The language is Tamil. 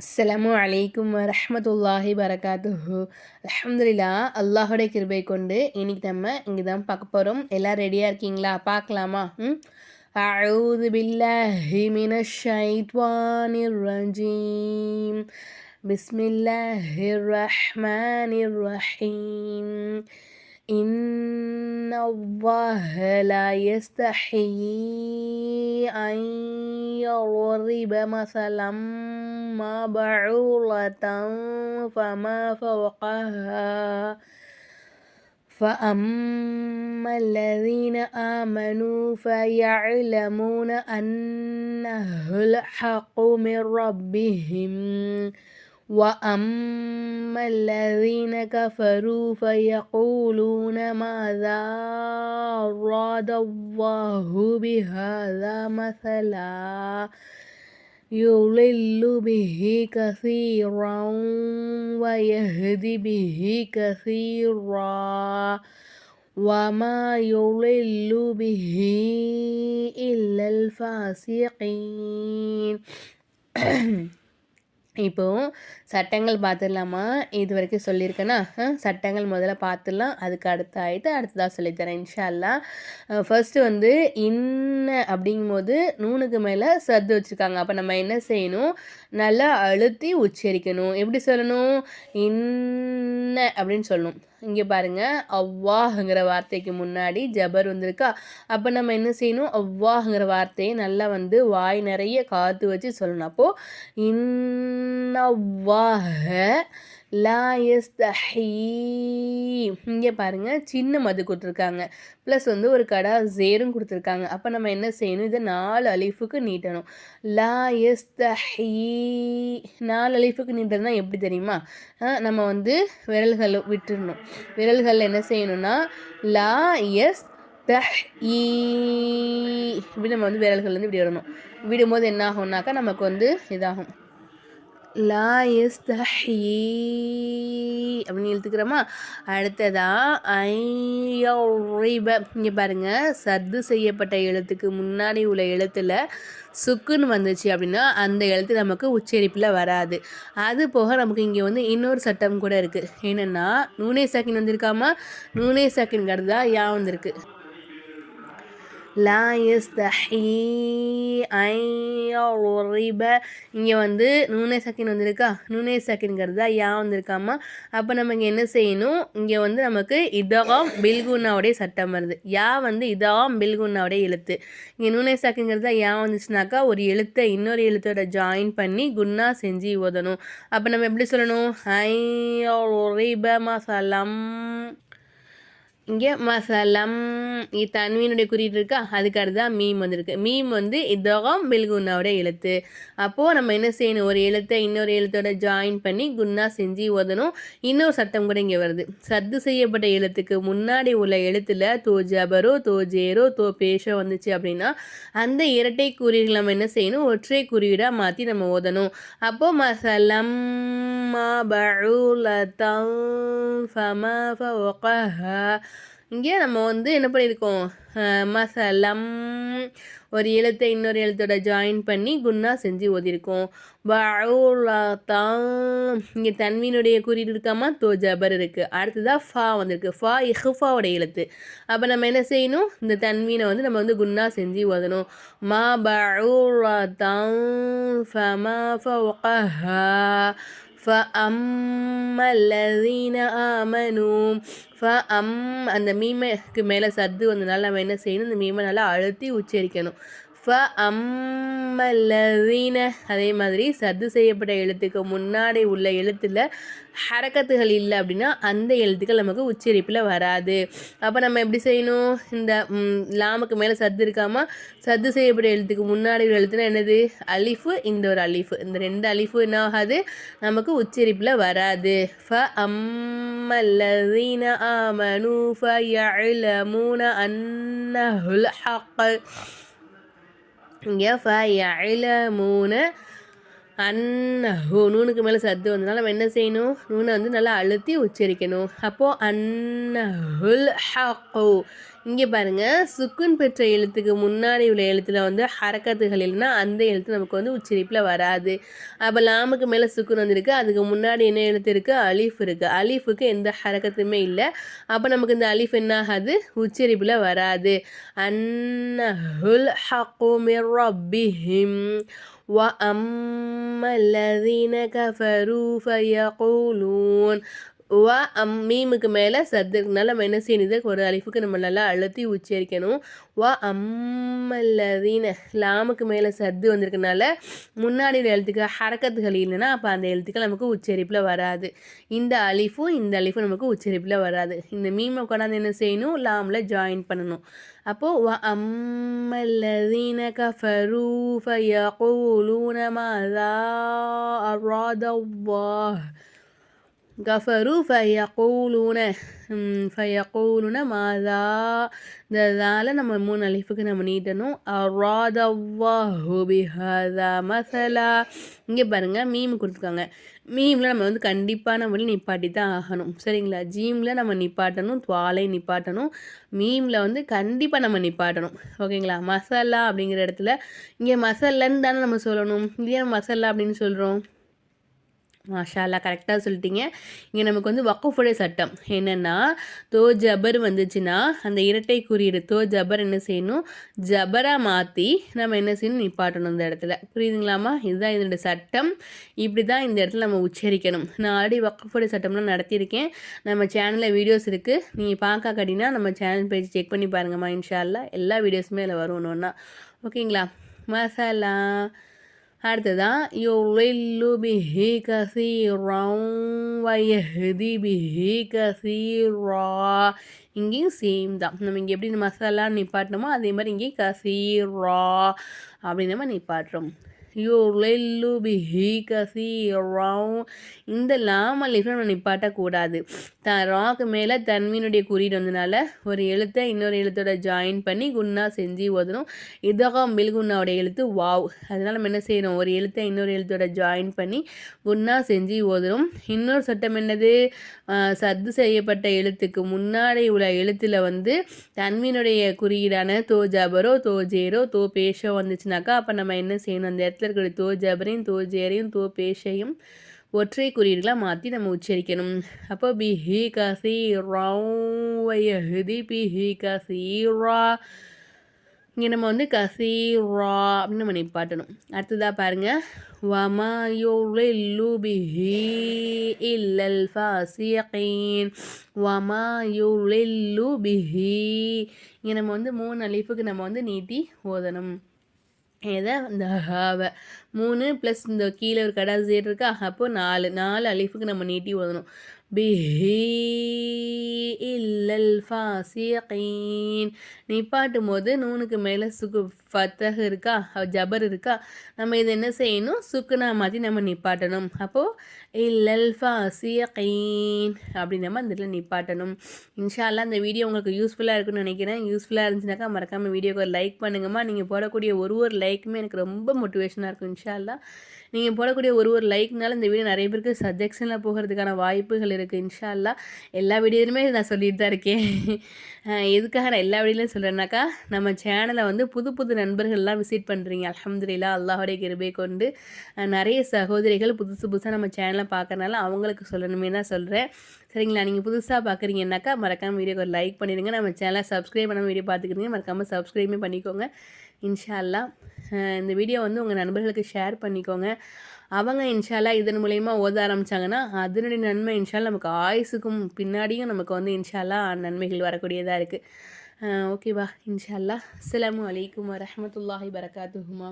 அஸ்ஸலாமு அலைக்கும் வரஹ்மத்துல்லாஹி வரகாத்துஹு அல்ஹம்துலில்லா அல்லாஹோட கிருபை கொண்டு இன்னைக்கு நம்ம இங்கே தான் பார்க்க போகிறோம் எல்லாம் ரெடியாக இருக்கீங்களா பார்க்கலாமா ம் أعوذ بالله من الشيطان الرجيم بسم الله الرحمن الرحيم إن الله لا يستحيي أن يضرب مثلا ما بعوضة فما فوقها فأما الذين آمنوا فيعلمون أنه الحق من ربهم وأما الذين كفروا فيقولون ماذا أراد الله بهذا مثلا يضل به كثيرا ويهدي به كثيرا وما يضل به إلا الفاسقين இப்போ சட்டங்கள் பார்த்துடலாமா இது வரைக்கும் சொல்லியிருக்கேன்னா சட்டங்கள் முதல்ல பார்த்துடலாம் அதுக்கு அடுத்த ஆயிட்டு அடுத்ததாக சொல்லித்தரேன் இன்ஷா அல்லா ஃபர்ஸ்ட்டு வந்து இன்ன அப்படிங்கும்போது நூனுக்கு மேலே சத்து வச்சுருக்காங்க. அப்போ நம்ம என்ன செய்யணும்? நல்லா அழுத்தி உச்சரிக்கணும். எப்படி சொல்லணும்? இன்ன அப்படின்னு சொல்லணும். இங்கே பாருங்க. அவ்வாஹுங்கிற வார்த்தைக்கு முன்னாடி ஜபர் வந்திருக்கா. அப்போ நம்ம என்ன செய்யணும்? அவ்வாஹுங்கிற வார்த்தையை நல்லா வந்து வாய் நிறைய காத்து வச்சு சொல்லணும். அப்போது இன்னவ்வாஹ லா எஸ் யஸ்தஹீ இங்கே பாருங்கள் சின்ன மது கொடுத்துருக்காங்க. ப்ளஸ் வந்து ஒரு கடா ஜேரும் கொடுத்துருக்காங்க. அப்போ நம்ம என்ன செய்யணும்? இதை நாலு அலிஃபுக்கு நீட்டணும். லா யஸ்தஹீ நாலு அலிஃபுக்கு நீட்டுறதுனா எப்படி தெரியுமா? நம்ம வந்து விரல்கள் விட்டுறணும். விரல்கள் என்ன செய்யணும்னா லா எஸ் தஹ் ஈ இப்படி நம்ம வந்து விரல்கள் வந்து இப்படி விடணும். விடும்போது என்ன ஆகும்னாக்கா நமக்கு வந்து இதாகும். லா எஸ்தஹீ அப்படின்னு எழுத்துக்கிறோமா அடுத்ததா ஐயோரிப இங்கே பாருங்க சத்து செய்யப்பட்ட எழுத்துக்கு முன்னாடி உள்ள எழுத்துல சுக்குன்னு வந்துச்சு அப்படின்னா அந்த எழுத்து நமக்கு உச்சரிப்பில் வராது. அது போக நமக்கு இங்கே வந்து இன்னொரு சட்டம் கூட இருக்குது என்னென்னா நூனே சாக்கின் வந்திருக்காமா? நூனே சாக்கின் தான் யா வந்திருக்கு. லா யஸ்தஹீ ஐயோரிப இங்கே வந்து நூனே சக்கின் வந்திருக்கா? நூனே சக்கின்கிறது தான் யா வந்திருக்காமா அப்போ நம்ம இங்கே என்ன செய்யணும்? இங்கே வந்து நமக்கு இதகம் பில்குன்னாவுடைய சட்டம் வருது. யா வந்து இதகாம் பில்குன்னாவுடைய எழுத்து. இங்கே நூனே சக்கின்கிறது தான் யா வந்துச்சுனாக்கா ஒரு எழுத்தை இன்னொரு எழுத்தோட ஜாயின் பண்ணி குன்னா செஞ்சு ஓதணும். அப்போ நம்ம எப்படி சொல்லணும்? ஐயோரிப மசலம் இங்கே மசலம் இ தன்வீனுடைய குறியீடு இருக்கா? அதுக்கு அடுத்ததான் மீம் வந்திருக்கு. மீம் வந்து இதகம் பில்குன்னாவுடைய எழுத்து. அப்போது நம்ம என்ன செய்யணும்? ஒரு எழுத்தை இன்னொரு எழுத்தோட ஜாயின் பண்ணி குன்னா செஞ்சு ஓதணும். இன்னொரு சட்டம் கூட இங்கே வருது. சத்து செய்யப்பட்ட எழுத்துக்கு முன்னாடி உள்ள எழுத்தில் தோ ஜபரோ தோ ஜேரோ தோ பேஷோ வந்துச்சு அப்படின்னா அந்த இரட்டை குறியீடு நம்ம என்ன செய்யணும்? ஒற்றை குறியீடாக மாற்றி நம்ம ஓதணும். அப்போது மசலம் மா பஉலதம் ஃபமா ஃபவகஹா இங்கே நம்ம வந்து என்ன பண்ணியிருக்கோம்? மசலம் ஒரு எழுத்தை இன்னொரு எழுத்தோட ஜாயின் பண்ணி குன்னா செஞ்சு ஓதியிருக்கோம். இங்கே தன்வீனுடைய குறியீடு இருக்காமா தோ ஜபர் இருக்குது அடுத்ததாக ஃபா வந்திருக்கு. ஃபா இஹ்ஃபாவோட எழுத்து. அப்போ நம்ம என்ன செய்யணும்? இந்த தன்வீனை வந்து நம்ம வந்து குன்னா செஞ்சு ஓதணும். மா பஉலதம் ஃபம்மல்லதீன ஆமனும் ஃப அம் அந்த மீமைக்கு மேலே சத்து வந்ததுனால நம்ம என்ன செய்யணும்? அந்த மீமை நல்லா அழுத்தி உச்சரிக்கணும். ஃப அம்மல்லதீன அதே மாதிரி சத்து செய்யப்பட்ட எழுத்துக்கு முன்னாடி உள்ள எழுத்தில் ஹரக்கத்துகள் இல்லை அப்படின்னா அந்த எழுத்துக்கள் நமக்கு உச்சரிப்பில் வராது. அப்போ நம்ம எப்படி செய்யணும்? இந்த லாமுக்கு மேலே சத்து இருக்காமல் சத்து செய்யப்பட்ட எழுத்துக்கு முன்னாடி உள்ள எழுத்துனா என்னது? அலிஃபு இந்த ஒரு அலிஃபு. இந்த ரெண்டு அலிஃபு என்ன ஆகாது? நமக்கு உச்சரிப்பில் வராது. ஃப அம்மல்லதீன ஆமனு ஃப யலமூன அன்னஹுல் ஹக். இங்கே ஃபயஅலமூன அன்னஹு நூனுக்கு மேலே சத்து வந்ததுனால நம்ம என்ன செய்யணும் நூனை வந்து நல்லா அழுத்தி உச்சரிக்கணும் அப்போது அன்னஹுல் ஹக்கு இங்கே பாருங்கள் சுக்குன் பெற்ற எழுத்துக்கு முன்னாடி உள்ள எழுத்தில் வந்து ஹரக்கத்துகள் இல்லைன்னா அந்த எழுத்து நமக்கு வந்து உச்சரிப்பில் வராது அப்போ லாமுக்கு மேலே சுக்குன் வந்திருக்கு அதுக்கு முன்னாடி என்ன எழுத்து இருக்குது அலிஃப் இருக்குது அலிஃபுக்கு எந்த ஹரக்கத்துமே இல்லை அப்போ நமக்கு இந்த அலிஃப் என்ன ஆகாது உச்சரிப்பில் வராது அன்னஹுல் ஹக்குமிர் ரப்பிஹிம் وأما الذين كفروا فيقولون வா அம் மீமுக்கு மேலே சத்து இருக்கனால நம்ம என்ன செய்யணும் ஒரு அலிஃபுக்கு நம்ம நல்லா அழுத்தி உச்சரிக்கணும். வா அம்மல்லதீன லாமுக்கு மேலே சத்து வந்திருக்கனால முன்னாடி எழுத்துக்கு ஹரக்கத்துகள் இல்லைன்னா அப்போ அந்த எழுத்துக்கள் நமக்கு உச்சரிப்பில் வராது. இந்த அலிஃபும் இந்த அலிஃபும் நமக்கு உச்சரிப்பில் வராது. இந்த மீமை கொண்டாந்து என்ன செய்யணும்? லாமில் ஜாயின் பண்ணணும். அப்போது வ அம்மல்லதீன கஃபரு ஃபயகூலூன மாதா அராதவ்வா கஃபரு ஃபயக்கூலூன ஃபயக்கூலுன மாதா. இந்த இதால் நம்ம மூணு அலிஃபுக்கு நம்ம நீட்டணும். அராதவாஹு பிஹாதா மசலா. இங்கே பாருங்கள் மீம் கொடுத்துருக்காங்க. மீமில் நம்ம வந்து கண்டிப்பாக நம்ம நிப்பாட்டி தான் ஆகணும். சரிங்களா? ஜீமில் நம்ம நிப்பாட்டணும் துவாலை நிப்பாட்டணும். மீமில் வந்து கண்டிப்பாக நம்ம நிப்பாட்டணும். ஓகேங்களா? மசாலா அப்படிங்கிற இடத்துல இங்கே மசாலான்னு தானே நம்ம சொல்லணும். இதே மசாலா அப்படின்னு சொல்கிறோம் மாஷாலா கரெக்டாக சொல்லிட்டீங்க. இங்கே நமக்கு வந்து வக்கஃபுடைய சட்டம். என்னென்னா தோ ஜபர் வந்துச்சுன்னா அந்த இரட்டை குறியீடு தோ ஜபர் என்ன செய்யணும்? ஜபராக மாற்றி நம்ம என்ன செய்யணும்? நிப்பாட்டணும் இந்த இடத்துல. புரியுதுங்களாமா இதுதான் இதனுடைய சட்டம். இப்படி தான் இந்த இடத்துல நம்ம உச்சரிக்கணும். நான் ஆல்ரெடி வக்கஃபுடைய சட்டம்லாம் நடத்தியிருக்கேன். நம்ம சேனலில் வீடியோஸ் இருக்குது நீங்கள் பார்க்க கட்டினா நம்ம சேனல் பேஜ் செக் பண்ணி பாருங்கம்மா இன்ஷால்லா எல்லா வீடியோஸுமே அதில் வரும் ஒன்று ஓகேங்களா மசாலா அடுத்ததான் யுழில்லு பிஹி கசீரம் வயஹதி பிஹி கசீரா. இங்கேயும் சேம் தான். நம்ம இங்கே எப்படி மசாலா நிப்பாட்டணுமோ அதே மாதிரி இங்கேயும் கசீரா அப்படின்னு நம்ம நிப்பாட்டுறோம். யுலில்லு பிஹி கசீரம் இந்த லாம் அலிஃப் நம்ம நிப்பாட்டக்கூடாது த ராக்கு மேலே தன்மீனுடைய குறியீடு வந்தனால ஒரு எழுத்தை இன்னொரு எழுத்தோட ஜாயின் பண்ணி குன்னா செஞ்சு ஓதணும். இதகம் குன்னாவோட எழுத்து வாவ். அதனால் நம்ம என்ன செய்யணும்? ஒரு எழுத்தை இன்னொரு எழுத்தோட ஜாயின் பண்ணி குன்னா செஞ்சு ஓதணும். இன்னொரு சட்டம் என்னது? சத்து செய்யப்பட்ட எழுத்துக்கு முன்னாடி உள்ள எழுத்தில் வந்து தன்மீனுடைய குறியீடான தோ ஜபரோ தோ ஜேரோ தோ பேஷோ வந்துச்சுனாக்கா அப்போ நம்ம என்ன செய்யணும்? அந்த இடத்துல இருக்கிற தோ ஜபரையும் தோ ஜேரையும் தோ பேஷையும் ஒற்றை குறியீடுகளாக மாற்றி நம்ம உச்சரிக்கணும். அப்போ பிஹி கசி ரவுதி பிஹி கசீரா இங்கே நம்ம வந்து கசீரா அப்படின்னு நம்ம நிப்பாட்டணும். அடுத்ததாக பாருங்கள் வமா யுலில்லு பிஹி இல்லல் ஃபாசியகீன் வமா பி ஹி. இங்கே நம்ம வந்து மூணு அலிஃபுக்கு நம்ம வந்து நீட்டி ஓதணும். எதை? இந்த ஹாவை. மூணு ப்ளஸ் இந்த கீழே ஒரு கடை இருக்கா? அப்போது நாலு. நாலு அலிஃபுக்கு நம்ம நீட்டி ஓதணும். பிஹி இல்லல் ஃபாசியகீன் நிப்பாட்டும் போது நூனுக்கு மேலே சுக்கு ஃபத்தக இருக்கா? ஜபர் இருக்கா? நம்ம இதை என்ன செய்யணும்? சுக்குனா மாற்றி நம்ம நிப்பாட்டணும். அப்போது இல்லல் ஃபாசியகீன் அப்படி நம்ம அந்த இதில் நிப்பாட்டணும். இன்ஷால்லாம் அந்த வீடியோ உங்களுக்கு யூஸ்ஃபுல்லாக இருக்குன்னு நினைக்கிறேன். யூஸ்ஃபுல்லாக இருந்துச்சுனாக்கா மறக்காமல் வீடியோக்கு ஒரு லைக் பண்ணுங்கம்மா. நீங்கள் போடக்கூடிய ஒரு ஒரு லைக்குமே எனக்கு ரொம்ப மோட்டிவேஷனாக இருக்கும் இன்ஷால்லா நீங்கள் போடக்கூடிய ஒரு ஒரு லைக்னால இந்த வீடியோ நிறைய பேருக்கு சஜெக்ஷனில் போகிறதுக்கான வாய்ப்புகள் இருக்குது இன்ஷால்லா எல்லா வீடியோலையுமே நான் சொல்லிட்டு தான் இருக்கேன். எதுக்காக நான் எல்லா வழியிலும் சொல்கிறேன்னாக்கா நம்ம சேனலை வந்து புது புது நண்பர்கள்லாம் விசிட் பண்ணுறீங்க அலமதுல்லா அல்லாஹோடைய கிருபை கொண்டு. நிறைய சகோதரிகள் புதுசு புதுசாக நம்ம சேனலை பார்க்கறனால அவங்களுக்கு சொல்லணுமே தான் சொல்கிறேன் சரிங்களா? நீங்கள் புதுசாக பார்க்குறீங்கன்னாக்கா மறக்காமல் வீடியோக்கு ஒரு லைக் பண்ணிடுங்க. நம்ம சேனலை சப்ஸ்கிரைப் பண்ண வீடியோ பார்த்துக்கிறீங்க. மறக்காமல் சப்ஸ்கிரைபே பண்ணிக்கோங்க. இன்ஷால்லா இந்த வீடியோ வந்து உங்கள் நண்பர்களுக்கு ஷேர் பண்ணிக்கோங்க. அவங்க இன்ஷால்லா இதன் மூலயமா ஓத ஆரம்பித்தாங்கன்னா அதனுடைய நன்மை இன்ஷால்லா நமக்கு ஆயுசுக்கும் பின்னாடியும் நமக்கு வந்து இன்ஷால்லா நன்மைகள் வரக்கூடியதாக இருக்குது ஓகேவா? இன்ஷால்லா. அஸ்லாம் வலைக்கம் வரமத்துல்லாஹி வரகாத்துஹுமா